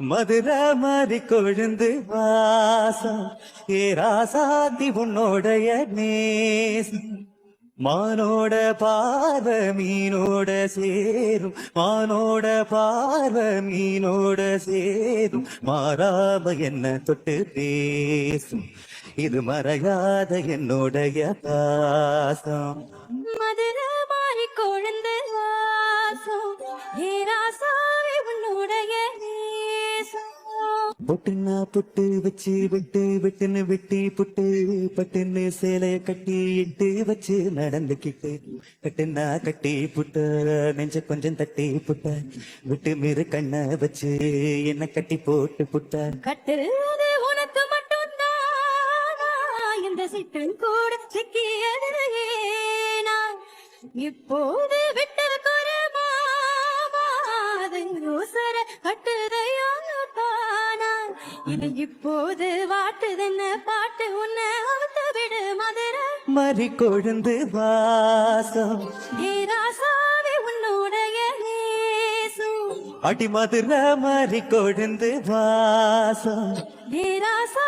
மதுரா மாதிரி கொழுந்து வாசம். ஏ ராசாத்தி உன்னோடைய நேசம். மானோட பார்வ மீனோட சேரும். மானோட பார்வ மீனோட சேரும். மாறாம என்ன தொட்டு பேசும். இது மறையாத என்னுடைய பாசம். மதுரா மாறி கொழுந்து பொட்டுன்னா புட்டு வச்சு விட்டு விட்டுன்னு வெட்டி புட்டு பட்டுன்னு சேலைய கட்டி இட்டு வச்சு நடந்துக்கிட்டு கட்டுன்னா கட்டி புட்ட நெஞ்ச கொஞ்சம் தட்டி புட்ட விட்டு மீறு கண்ண வச்சு என்ன கட்டி போட்டு புட்ட. கட்டு உனக்கு மட்டும் இந்த சிட்டம் கூட சிக்கியது இப்போது விட்டு இப்போது வாட்டுதுன்னு பாட்டு உன்னை அவுத்து விடு மதுரை. மறி கொழுந்து வாசம். ராசாவே உன்னுடைய அடி மதுரை மறி கொழுந்து வாசம். ராசா